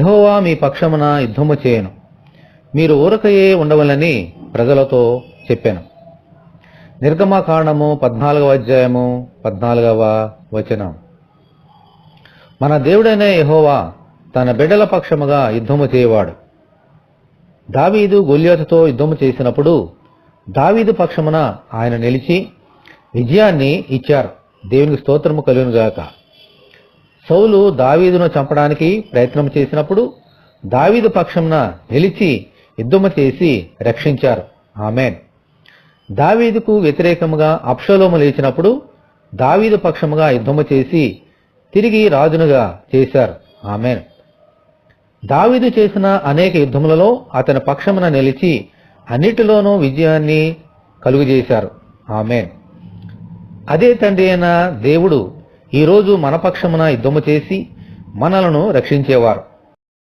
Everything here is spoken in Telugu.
యహోవా మీ పక్షమున యుద్ధము చేయను. మీరు ఊరకయే ఉండవలని ప్రజలతో చెప్పాను. నిర్గమకాండము పద్నాలుగవ అధ్యాయము పద్నాలుగవ వచనం. మన దేవుడైన యహోవా తన బిడ్డల పక్షముగా యుద్ధము చేయవాడు. దావీదు గొల్యాతుతో యుద్ధము చేసినప్పుడు దావీదు పక్షమున ఆయన నిలిచి విజయాన్ని ఇచ్చారు. దేవునికి స్తోత్రము కలుగునుగాక. సౌలు దావీదును చంపడానికి ప్రయత్నం చేసినప్పుడు దావీదు పక్షంన నిలిచి యుద్ధము చేసి రక్షించారు. ఆమెన్. దావీదుకు వ్యతిరేకముగా అప్షలోము లేచినప్పుడు దావీదు పక్షముగా యుద్ధము చేసి తిరిగి రాజునుగా చేశారు. ఆమెన్. దావీదు చేసిన అనేక యుద్ధములలో అతని పక్షమున నిలిచి అన్నిటిలోనూ విజయాన్ని కలుగజేశారు. ఆమెన్. అదే తండ్రి అయిన దేవుడు ఈరోజు మన పక్షమున యుద్ధము చేసి మనలను రక్షించేవారు.